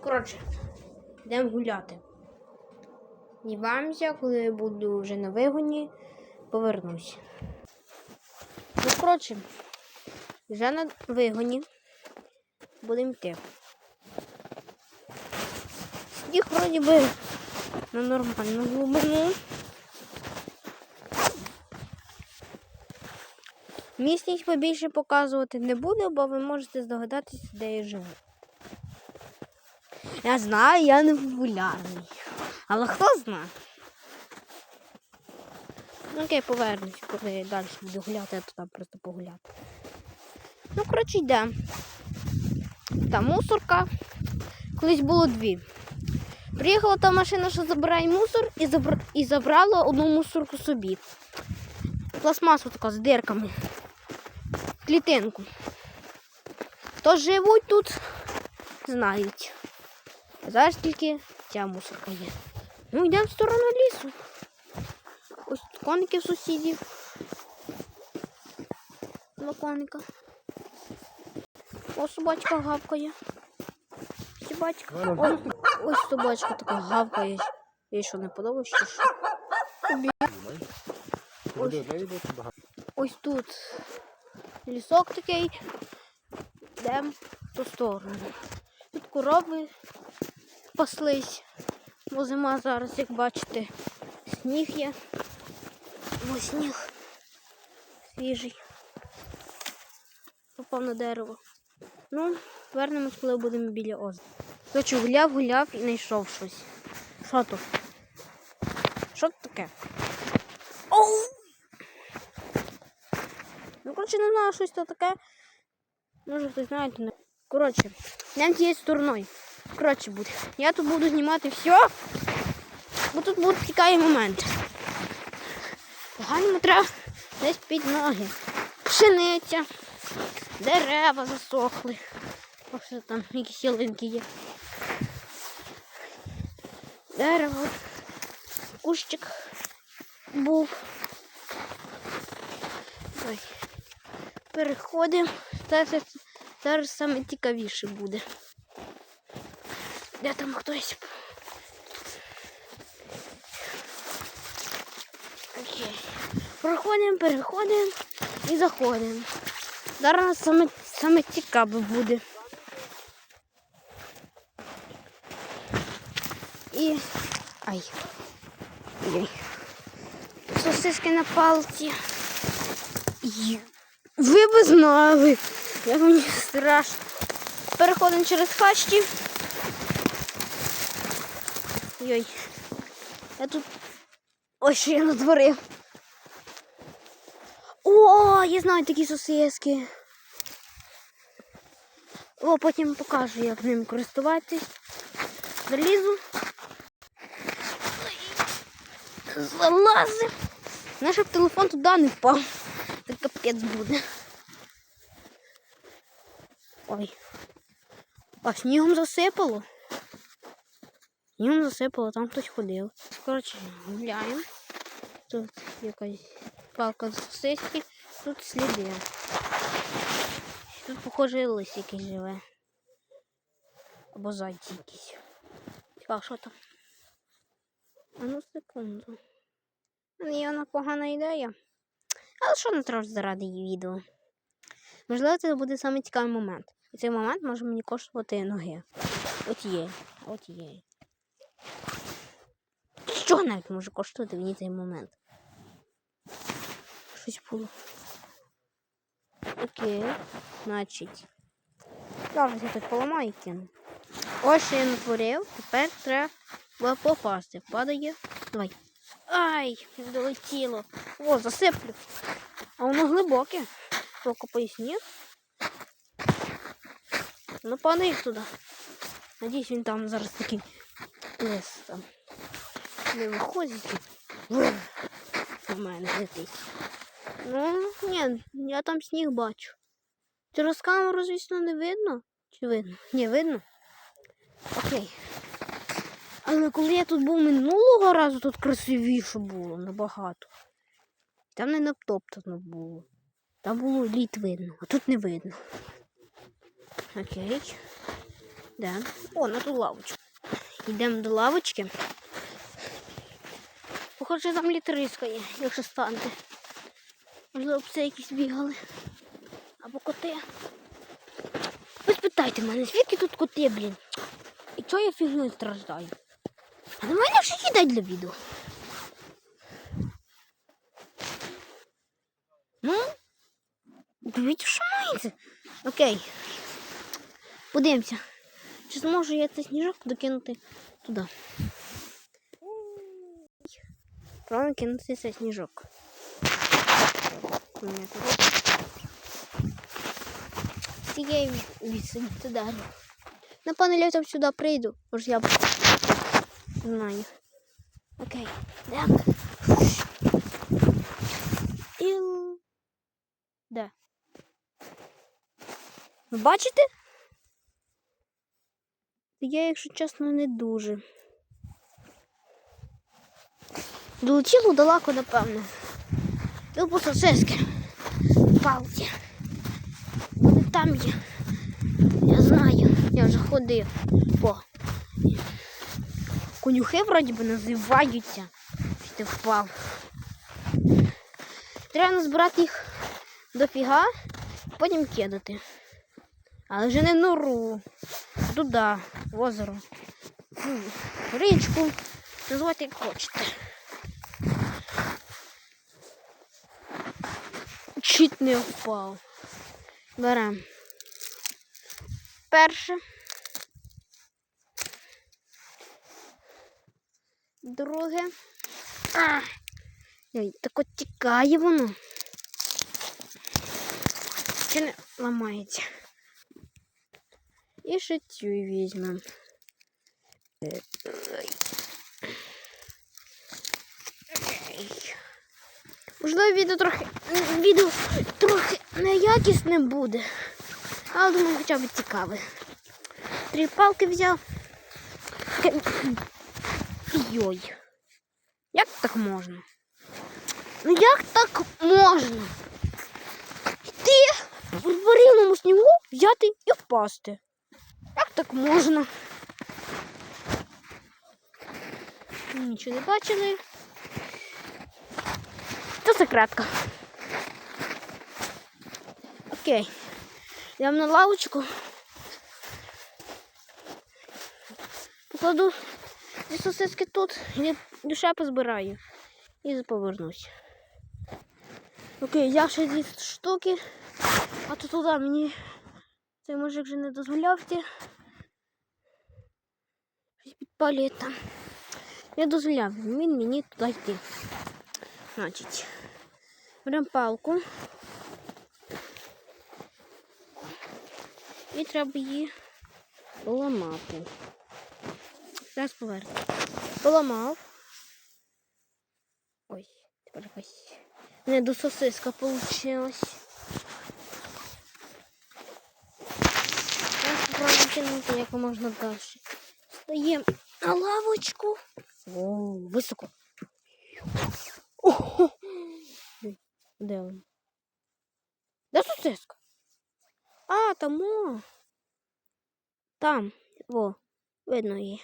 коротше, йдемо гуляти. Діваємося, коли я буду вже на вигоні, повернусь. Ну, коротше, вже на вигоні будемо йти. Сніг вроді би на нормальну глибину. Місність побільше показувати не буду, бо ви можете здогадатися, де я живу. Я знаю, я не популярний. Але хто знає? Ну, окей, повернусь, коли я далі буду гуляти, я туди просто погуляти. Ну, коротше, йдемо. Там мусорка. Колись було дві. Приїхала та машина, що забирає мусор, і, забр... і забрала одну мусорку собі. Пластмасу така з дирками. Клітинку. Хто живуть тут, знають. Зараз тільки ця мусорка є. Ну, йдемо в сторону лісу. Ось коники сусідів. Два коника. О, собачка гавкає. Собачка. Ой, ось собачка така гавкає. Їй що не подобається, що? Ось тут лісок такий. Йдемо в ту сторону. Тут корови паслись. Бо зима зараз, як бачите, сніг є. Ось сніг свіжий. Попав на дерево. Ну, вернемось, коли будемо біля озера. Короче, гуляв, гуляв і знайшов щось. Що тут? Що тут таке? Оу! Ну, коротше, не знаю, щось то таке. Може хтось знає, то не. Коротше, йдемо тією стороною. Коротше буде. Я тут буду знімати все. Бо тут буде цікавий момент. Поганому треба десь під ноги. Пшениця, дерева засохли. Ось там якісь ялинки є. Дерево, кущик був. Переходимо. Зараз, саме цікавіше буде. Де там хтось? Окей. Проходимо, переходимо і заходимо. Зараз саме, саме цікаве буде. І. Ай. Ой. Сосиски на палці. Ви б знали, як мені страшно. Переходимо через хащі. Йой. Я тут. Ой, що я натворив. О, я знаю такі сосиски. О, потім покажу, як ним користуватись. Залізу. Залазим. Ну, щоб телефон туди не впав. Це капець буде. Ой. А снігом засипало. Снігом засипало, там хтось ходив. Коротше, гуляємо. Тут якась палка з сосиски, тут сліди. Тут, похоже, лис якийсь живе. Або зайці якісь. Цікаво, що там? А ну секунду. Є вона погана ідея. Але що не треба заради її відео? Можливо, це буде саме момент. І цей момент може мені коштувати ноги. От є. От є. Що навіть може коштувати мені цей момент? Щось було. Окей. Значить. Зараз я тут поламаю і. Ось що я натворив. Тепер треба попасти. Падає. Давай. Ай, долетіло. О, засиплю. А воно глибоке. Прокопай сніг. Ну, падає туди. Надіюсь, він там зараз такий лес там. Не виходить. У мене. Ну, ні, я там сніг бачу. Через камеру, звісно, не видно. Чи видно? Ні, видно. Окей. Але коли я тут був минулого разу, тут красивіше було набагато. Там не натоптано було. Там було лід видно, а тут не видно. Окей. Де? О, на ту лавочку. Йдемо до лавочки. Похоже, там літериська є, якщо станете. Можливо, пси якісь бігали. Або коти. Ви спитайте мене, звідки тут коти, блін? І чого я фігню страждаю? А на мене ще їдать для відео. Ну, дивіться, що мається. Окей. Подивимося. Чи зможу я цей сніжок докинути туди? Правильно кинути цей сніжок. Я відсидіти далі. Напевно, я там сюди прийду, може я знаю. Окей. Так. І... Де? Ви бачите? Я, якщо чесно, не дуже. Долетіло далеко, напевно. По сосиски. Палки. Вони там є. Я знаю, я вже ходив. О. Конюхи вроді би називаються. Ти впав. Треба назбирати їх дофіга, потім кидати. Але вже не нору. Туди, в озеро. В річку. Називайте як хочете. Чуть не впав. Беремо. Перше. Друге. А! Ой, так от тікає воно. Чи не ламається. І ще цю візьмемо. Е, ой. Ей. Можливо, відео трохи відео трохи неякісне буде. Але думаю, хоча б цікаве. Три палки взяв. Йой. Як так можна? Ну як так можна? Йти в варівному снігу взяти і впасти. Як так можна? Нічого не бачили. Це секретка. Окей. Йдемо на лавочку. Покладу ці сосиски тут, і душа позбираю. І повернусь. Окей, я ще дві штуки, а то туди мені цей мужик вже не дозволяв. Щось Підпалює там. Не дозволяв він мені туди йти. Значить, беремо палку. І треба її поламати. Зараз поверну. Поламав. Ой, тепер якась не до сосиска получилась. Зараз спробуємо кинути як можна далі. Стаємо на лавочку. О, високо. Ого. Де він? Де сосиска? А, там. о. Там. Во. Видно її.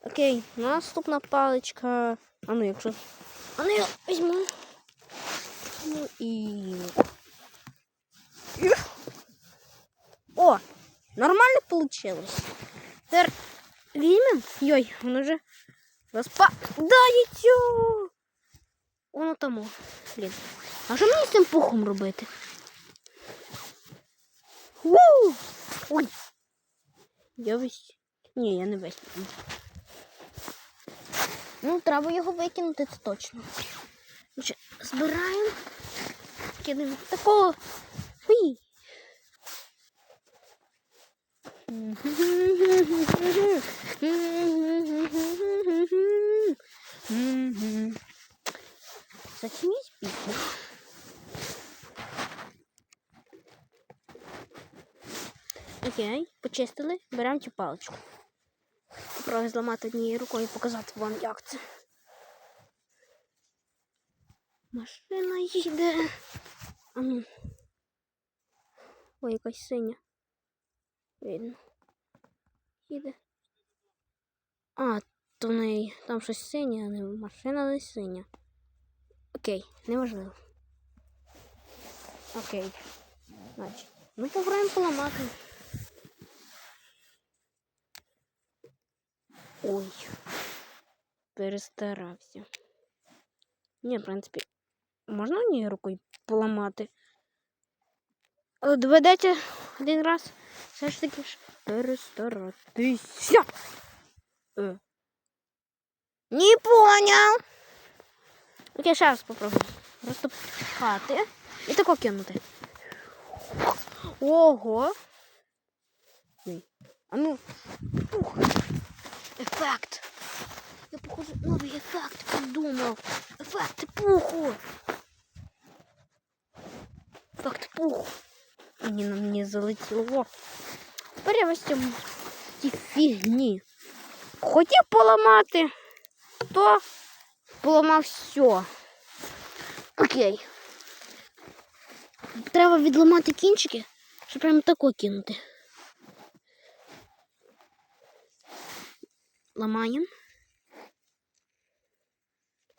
Окей, наступна паличка. А ну, якщо. А ну я візьму. Ну і. О! Нормально получилось. Тепер візьмемо. Йой, воно вже розпадається. Воно тому. Блін. А що мені з цим пухом робити? У! Ой. Я весь. Ні, я не весь. Ну, треба його викинути, це точно. Збираємо. Кидаємо такого. Фуй. Зачиніть пісню. Окей, почистили, беремо цю паличку. Попробую зламати однією рукою і показати вам, як це. Машина їде. Ой, якась синя. Видно. їде. А, то в неї там щось синє, а не машина не синя. Окей, неважливо. Окей. Значить, ну пограємо поламати. Ой. Перестарався. Ні, в принципі, можна однією рукою поламати. Але доведеться один раз все ж таки ж перестаратися. Е. Не понял. Окей, ще раз попробую. Просто пхати і тако кинути. Ого. А ну. Ух. Ефект. Я, похоже, новий ефект придумав. Ефект пуху. Ефект пуху. Мені на мені залетіло. Тепер я ці фігні. Хотів поламати, то поламав все. Окей. Треба відламати кінчики, щоб прямо тако кинути. Ламаємо.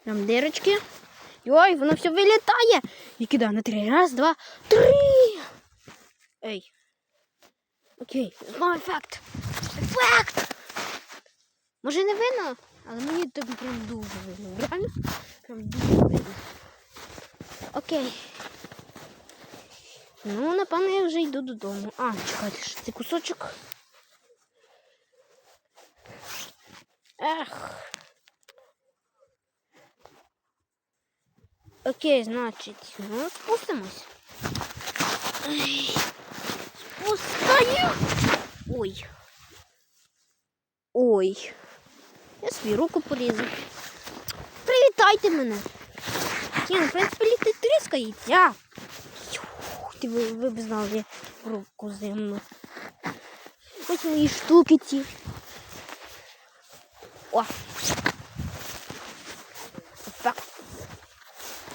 Прям дирочки. Йой, воно все вилітає. І кидаю на три. Раз, два, три. Ей. Окей, знову ефект. Ефект! Може не видно, але мені тобі прям дуже видно. Реально? Прям дуже видно. Окей. Ну, напевно, я вже йду додому. А, чекайте, ще цей кусочок. Ех. Окей, значить, ну, спустимось. Спускаю. Ой. Ой. Я свою руку порізав. Привітайте мене. Ні, ну, в принципі, літи тріскається. Ти ви, ви б знали руку земну. Ось мої штуки ці. О. Так.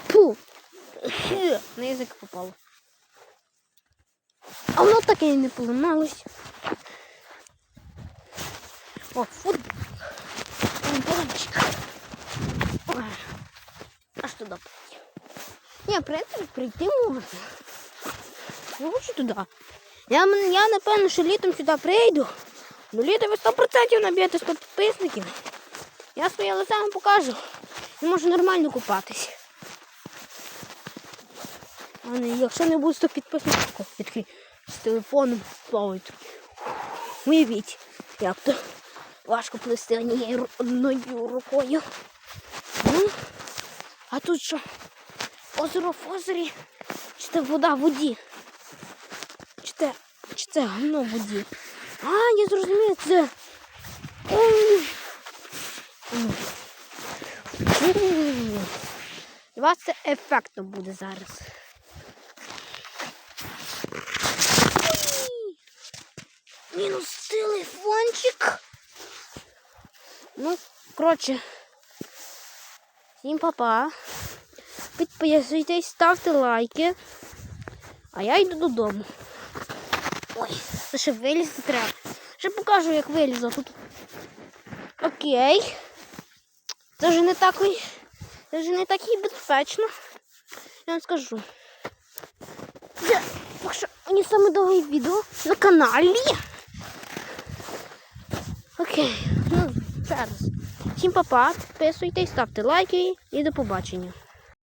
Фу. На язик попало. А воно таке і не поламалось. О, футбол. Туди. Ні, принципі, прийти можна. Я хочу. Я, я напевно, що літом сюди прийду. До літа ви 100% наб'єте 100 підписників. Я своє лице вам покажу. І можу нормально купатись. А не, якщо не буде 100 підписників, такий з телефоном плаваю. такий. Уявіть, як то важко плести однією рукою. Ну, а тут що? Озеро в озері? Чи це вода в воді? Чи це, чи це говно в воді? А, я зрозумів, це. Ой. У вас це ефектно буде зараз. Мінус телефончик. Ну, коротше. Всім папа. Підписуйтесь, ставте лайки. А я йду додому. Ой, це ще вилізти треба. Ще покажу, як вилізу тут. Окей. Це вже не так, це вже не так і безпечно. Я вам скажу. Це мені саме довге відео на каналі. Окей, ну, ще раз. Всім па-па, підписуйтесь, ставте лайки і до побачення.